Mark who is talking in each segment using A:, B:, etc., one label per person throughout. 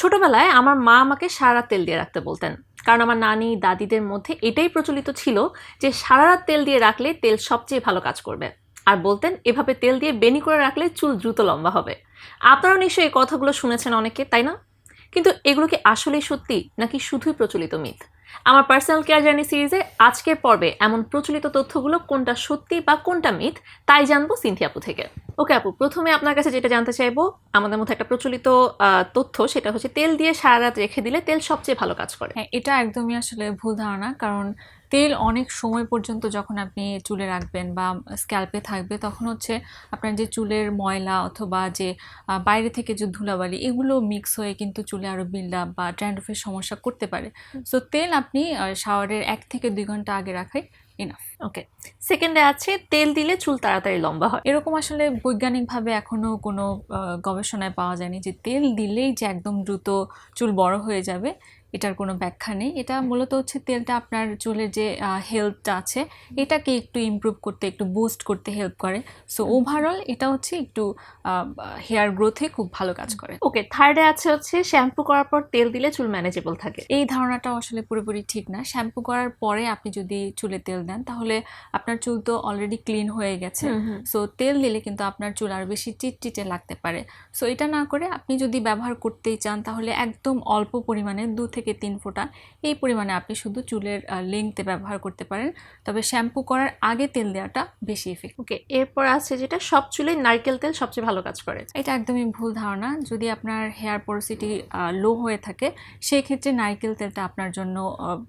A: ছোটবেলায় আমার মা আমাকে সারা তেল দিয়ে রাখতে বলতেন। কারণ আমার নানি, দাদিদের মধ্যে এটাই প্রচলিত ছিল যে সারা রাত তেল দিয়ে রাখলে তেল সবচেয়ে ভালো কাজ করবে। আর বলতেন, এভাবে তেল দিয়ে বেনি করে রাখলে চুল দ্রুত লম্বা হবে। আপনারাও নিশ্চয়ই এই কথাগুলো শুনেছেন অনেকে তাই না? কিন্তু এগুলো কি আসলেই সত্যি, নাকি শুধুই প্রচলিত মিথ? আমার পার্সোনাল কেয়ার জার্নি সিরিজে আজকের পর্বে এমন প্রচলিত তথ্যগুলো কোনটা সত্যি বা কোনটা মিথ, তাই জানব সিনথি আপু থেকে। ওকে আপু প্রথমে আপনার কাছে যেটা জানতে চাইব আমাদের মধ্যে একটা প্রচলিত তথ্য সেটা হচ্ছে তেল দিয়ে সারা রাত রেখে দিলে তেল সবচেয়ে ভালো কাজ করে।
B: হ্যাঁ এটা একদমই আসলে ভুল ধারণা কারণ তেল অনেক সময় পর্যন্ত যখন আপনি চুলে রাখবেন বা স্ক্যাল্পে থাকবে তখন হচ্ছে আপনার যে চুলের ময়লা অথবা যে বাইরে থেকে যে ধুলাবালি এগুলো মিক্স হয়ে কিন্তু চুলে আরও বিল্ড বা ট্র্যান্ডফের সমস্যা করতে পারে। সো তেল আপনি শাওয়ারের এক থেকে দুই ঘণ্টা আগে রাখাই এনাফ
A: ওকে সেকেন্ডে আছে, তেল দিলে চুল তাড়াতাড়ি লম্বা হয়।
B: এরকম আসলে বৈজ্ঞানিকভাবে এখনও কোনো গবেষণায় পাওয়া যায়নি যে তেল দিলেই যে একদম দ্রুত চুল বড় হয়ে যাবে। এটার কোনো ব্যাখ্যা নেই। এটা মূলত হচ্ছে তেলটা আপনার চুলের যে হেলথটা আছে এটাকে একটু ইমপ্রুভ করতে একটু বুস্ট করতে হেল্প করে। সো ওভারঅল এটা হচ্ছে একটু হেয়ার গ্রোথে খুব ভালো কাজ করে।
A: ওকে থার্ডে আছে হচ্ছে শ্যাম্পু করার পর তেল দিলে চুল ম্যানেজেবল থাকে।
B: এই ধারণাটা আসলে পুরোপুরি ঠিক না। শ্যাম্পু করার পরে আপনি যদি চুলে তেল দেন তাহলে আপনার চুল তো অলরেডি ক্লিন হয়ে গেছে। সো তেল দিলে কিন্তু আপনার চুল আরও বেশি চিটচিটে লাগতে পারে। সো এটা না করে আপনি যদি ব্যবহার করতেই চান তাহলে একদম অল্প পরিমাণে দু থেকে তিন ফোঁটা। এই পরিমাণে আপনি শুধু চুলের লেংথে ব্যবহার করতে পারেন। তবে শ্যাম্পু করার আগে তেল দেওয়াটা বেশি এফেক্ট
A: ওকে এরপর আছে যেটা সব চুলে নারকেল তেল সবচেয়ে ভালো কাজ করে।
B: এটা একদমই ভুল ধারণা। যদি আপনার হেয়ার পোরসিটি লো হয়ে থাকে সেই ক্ষেত্রে নারকেল তেলটা আপনার জন্য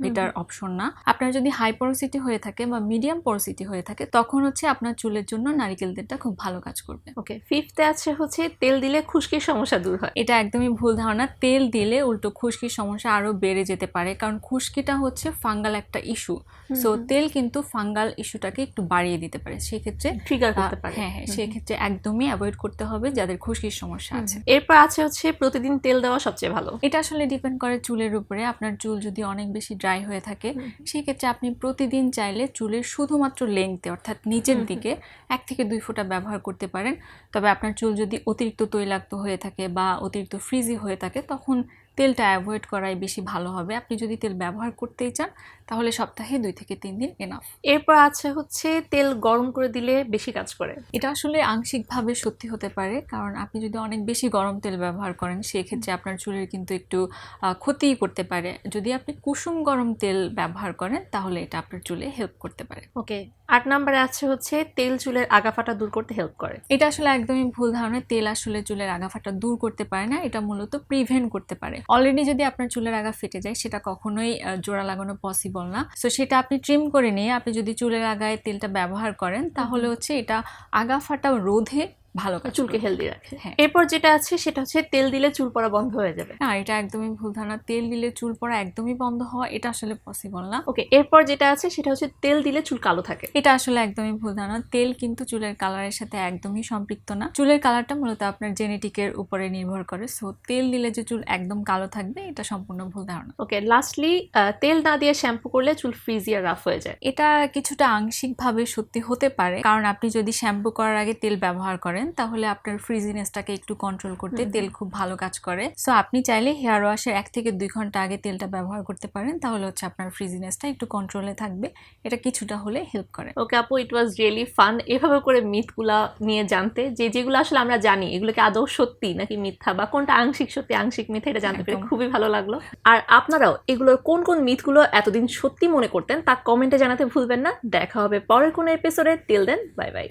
B: বেটার অপশন না। আপনার যদি হাই পোরসিটি হয়ে থাকে বা মিডিয়াম পোরসিটি হয়ে থাকে তখন হচ্ছে আপনার চুলের জন্য নারকেল তেলটা খুব ভালো কাজ করবে।
A: ওকে ফিফথে আছে হচ্ছে তেল দিলে খুশকির সমস্যা দূর হয়।
B: এটা একদমই ভুল ধারণা। তেল দিলে উল্টো খুশকির সমস্যা আরও বেড়ে যেতে পারে। কারণ খুশকিটা হচ্ছে ফাঙ্গাল একটা ইস্যু। সো তেল কিন্তু ফাঙ্গাল ইস্যুটাকে একটু বাড়িয়ে দিতে পারে। সেক্ষেত্রে
A: ট্রিগার করতে পারে।
B: হ্যাঁ হ্যাঁ সেক্ষেত্রে একদমই অ্যাভয়েড করতে হবে যাদের খুশকির সমস্যা আছে।
A: এরপর আছে হচ্ছে প্রতিদিন তেল দেওয়া সবচেয়ে ভালো।
B: এটা আসলে ডিপেন্ড করে চুলের উপরে। আপনার চুল যদি অনেক বেশি ড্রাই হয়ে থাকে সেক্ষেত্রে আপনি প্রতিদিন চাইলে চুলের শুধুমাত্র লেংথে অর্থাৎ নিচের দিকে এক থেকে দুই ফোঁটা ব্যবহার করতে পারেন। তবে আপনার চুল যদি অতিরিক্ত তৈলাক্ত হয়ে থাকে বা অতিরিক্ত ফ্রিজি হয়ে থাকে তখন তেলটা অ্যাভয়েড করাই বেশি ভালো হবে। আপনি যদি তেল ব্যবহার করতেই চান তাহলে সপ্তাহে দুই থেকে তিন দিন এনাফ
A: এরপর আছে হচ্ছে তেল গরম করে দিলে বেশি কাজ করে।
B: এটা আসলে আংশিকভাবে সত্যি হতে পারে কারণ আপনি যদি অনেক বেশি গরম তেল ব্যবহার করেন সেক্ষেত্রে আপনার চুলের কিন্তু একটু আহ, ক্ষতিই করতে পারে। যদি আপনি কুসুম গরম তেল ব্যবহার করেন তাহলে এটা আপনার চুলে হেল্প করতে পারে।
A: ওকে আট নম্বরে আছে হচ্ছে তেল চুলের আগা ফাটা দূর করতে হেল্প করে।
B: এটা আসলে একদমই ভুল ধারণা তেল আসলে চুলের আগা ফাটা দূর করতে পারে না এটা মূলত প্রিভেন্ট করতে পারে। অলরেডি যদি আপনার চুলের আগা ফেটে যায় সেটা কখনোই জোড়া লাগানো পসিবল না। সো সেটা আপনি ট্রিম করে নিয়ে আপনি যদি চুলের আগায় তেলটা ব্যবহার করেন তাহলে হচ্ছে এটা আগা ফাটা রোধে ভালো কাজ
A: চুলকে হেলদি রাখে।
B: হ্যাঁ।
A: এরপর যেটা আছে সেটা হচ্ছে তেল দিলে চুল পড়া বন্ধ হয়ে যাবে।
B: না এটা একদমই ভুল ধারণা। তেল দিলে চুল পড়া একদমই বন্ধ হওয়া এটা আসলে পসিবল না।
A: ওকে এরপর যেটা আছে সেটা হচ্ছে তেল দিলে চুল কালো থাকে।
B: এটা আসলে একদমই ভুল ধারণা। তেল কিন্তু চুলের কালারের সাথে একদমই সম্পৃক্ত না। চুলের কালারটা মূলত আপনার জেনেটিকের উপরে নির্ভর করে। সো তেল দিলে যে চুল একদম কালো থাকবে এটা সম্পূর্ণ ভুল ধারণা।
A: ওকে লাস্টলি তেল না দিয়ে শ্যাম্পু করলে চুল ফ্রিজি আর রাফ হয়ে যায়।
B: এটা কিছুটা আংশিকভাবে সত্যি হতে পারে। কারণ আপনি যদি শ্যাম্পু করার আগে তেল ব্যবহার করেন তাহলে আপনার ফ্রিজিনেসটাকে একটু কন্ট্রোল করতে তেল খুব ভালো কাজ করে। সো আপনি চাইলে হেয়ার ওয়াশের এক থেকে দুই ঘণ্টা আগে তেলটা ব্যবহার করতে পারেন তাহলে হচ্ছে আপনার ফ্রিজিনেসটা একটু কন্ট্রোলে থাকবে। এটা কিছুটা হলে হেল্প করে।
A: ওকে আপু ইট ওয়াজ রিয়েলি ফান এভাবে করে মিথগুলা নিয়ে জানতে যে যেগুলো আসলে আমরা জানি এগুলোকে আদৌ সত্যি নাকি মিথ্যা বা কোনটা আংশিক সত্যি আংশিক মিথ্যা এটা জানতে পেরে খুবই ভালো লাগল। আর আপনারাও এগুলোর কোন কোন মিথগুলো এতদিন সত্যি মনে করতেন তা কমেন্টে জানাতে ভুলবেন না। দেখা হবে পরের কোনো এপিসোডে টিল দেন বাই বাই